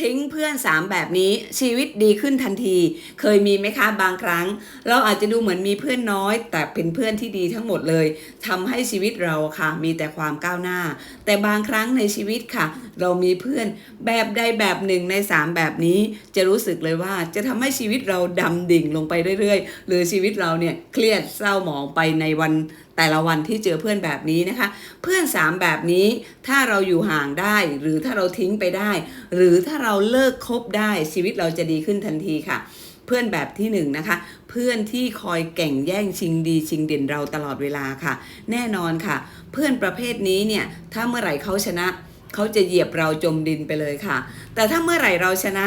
ทิ้งเพื่อนสามแบบนี้ชีวิตดีขึ้นทันที เคยมีไหมคะบางครั้ง เราอาจจะดูเหมือนมีเพื่อนน้อย แต่เป็นเพื่อนที่ดีทั้งหมดเลยทำให้ชีวิตเราค่ะ มีแต่ความก้าวหน้า แต่บางครั้งในชีวิตค่ะ เรามีเพื่อนแบบใดแบบหนึ่งในสามแบบนี้ จะรู้สึกเลยว่าจะทำให้ชีวิตเราดำดิ่งลงไปเรื่อยๆ หรือชีวิตเราเนี่ยเครียดเศร้าหมองไปในวันแต่ละวันที่เจอเพื่อนแบบนี้นะคะ เพื่อนสามแบบนี้ถ้าเราอยู่ห่างได้ หรือถ้าเราทิ้งไปได้ หรือถ้าเราเลิกคบได้ชีวิตเราจะดีขึ้นทันทีค่ะ เพื่อนแบบที่หนึ่งนะคะ เพื่อนที่คอยแก่งแย่งชิงดีชิงเด่นเราตลอดเวลาค่ะ แน่นอนค่ะ เพื่อนประเภทนี้เนี่ยถ้าเมื่อไหร่เขาชนะเขาจะเหยียบเราจมดินไปเลยค่ะ แต่ถ้าเมื่อไหร่เราชนะ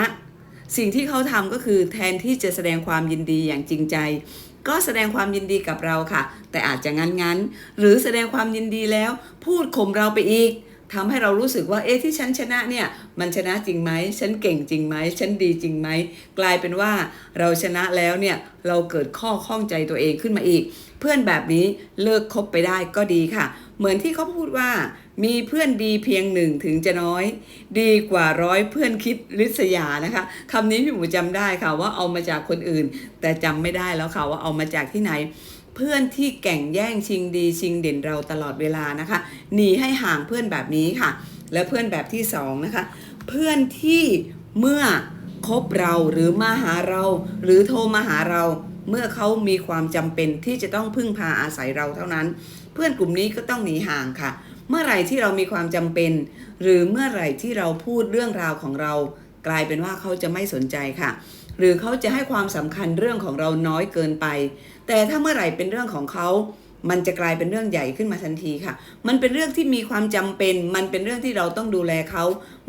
สิ่งที่เขาทำก็คือแทนที่จะแสดงความยินดีอย่างจริงใจ ก็แสดงความยินดีกับเราค่ะ แต่อาจจะงั้นๆหรือแสดงความยินดีแล้ว พูดข่มเราไปอีก ทำให้เรารู้สึกว่าเอ๊ะที่ฉันชนะเนี่ยมันชนะจริงไหมฉันเก่งจริงไหมฉันดีจริงไหมกลายเป็นว่าเราชนะแล้วเนี่ยเราเกิดข้อข้องใจตัวเองขึ้นมาอีก เพื่อนแบบนี้เลิกคบไปได้ก็ดีค่ะ เหมือนที่เขาพูดว่า มีเพื่อนดีเพียงหนึ่งถึงจะน้อย ดีกว่าร้อยเพื่อนคิดริษยานะคะคำนี้พี่หมูจำได้ค่ะว่าเอามาจากคนอื่น แต่จำไม่ได้แล้วค่ะว่าเอามาจากที่ไหน เพื่อนที่แก่งแย่งชิงดีชิงเด่นเราตลอดเวลานะคะหนีให้ห่างเพื่อนแบบนี้ค่ะ และเพื่อนแบบที่สองนะคะเพื่อนที่เมื่อคบเราหรือมาหาเรา หรือโทรมาหาเรา เมื่อเขามีความจำเป็นที่จะต้องพึ่งพาอาศัยเราเท่านั้น เพื่อนกลุ่มนี้ก็ต้องหนีห่างค่ะ เมื่อไหร่ที่เรามีความจำเป็น หรือเมื่อไหร่ที่เราพูดเรื่องราวของเรา กลายเป็นว่าเขาจะไม่สนใจค่ะ หรือเขาจะให้ความสำคัญเรื่องของเราน้อยเกินไป แต่ถ้าเมื่อไหร่เป็นเรื่องของเขามันจะกลายเป็นเรื่องใหญ่ขึ้นมาทันทีค่ะ มันเป็นเรื่องที่มีความจำเป็น มันเป็นเรื่องที่เราต้องดูแลเขา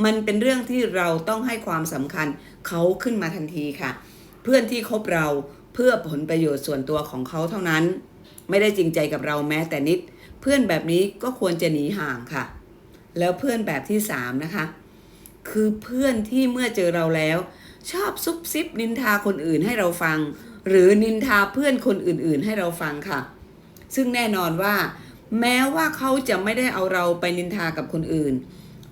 มันเป็นเรื่องที่เราต้องให้ความสำคัญเขาขึ้นมาทันทีค่ะ เพื่อนที่คบเราเพื่อผลประโยชน์ส่วนตัวของเขาเท่านั้น ไม่ได้จริงใจกับเราแม้แต่นิด เพื่อนแบบนี้ก็ควรจะหนีห่างค่ะ แล้วเพื่อนแบบที่สามนะคะ คือเพื่อนที่เมื่อเจอเราแล้ว ชอบซุบซิบนินทาคนอื่นให้เราฟัง หรือนินทาเพื่อนคนอื่นๆ ให้เราฟังค่ะ ซึ่งแน่นอนว่า แม้ว่าเขาจะไม่ได้เอาเราไปนินทากับคนอื่น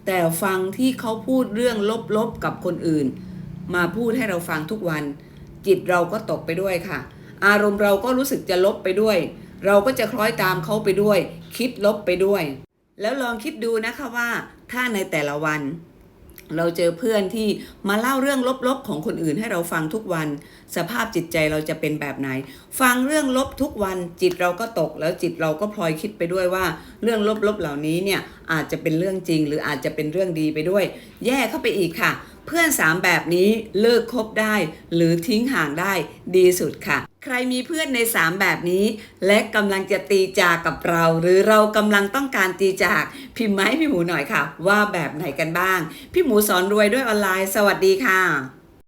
แต่ฟังที่เขาพูดเรื่องลบๆกับคนอื่น มาพูดให้เราฟังทุกวัน จิตเราก็ตกไปด้วยค่ะ อารมณ์เราก็รู้สึกจะลบไปด้วย เราก็จะคล้อยตามเขาไปด้วย คิดลบไปด้วย แล้วลองคิดดูนะคะว่าถ้าในแต่ละวัน เราเจอเพื่อนที่มาเล่าเรื่องลบๆของคนอื่นให้เราฟังทุกวัน สภาพจิตใจเราจะเป็นแบบไหน ฟังเรื่องลบทุกวัน จิตเราก็ตกแล้วจิตเราก็พลอยคิดไปด้วยว่า เรื่องลบๆเหล่านี้เนี่ยอาจจะเป็นเรื่องจริง หรืออาจจะเป็นเรื่องดีไปด้วย แย่เข้าไปอีกค่ะ เพื่อนสามแบบนี้เลิกคบได้ หรือทิ้งห่างได้ดีสุดค่ะ ใครมีเพื่อนใน 3 แบบนี้ และกำลังจะตีจากกับเรา หรือเรากำลังต้องการตีจากพิมพ์มาให้พี่หมูหน่อยค่ะ ว่าแบบไหนกันบ้าง พี่หมูสอนรวยด้วยออนไลน์ สวัสดีค่ะ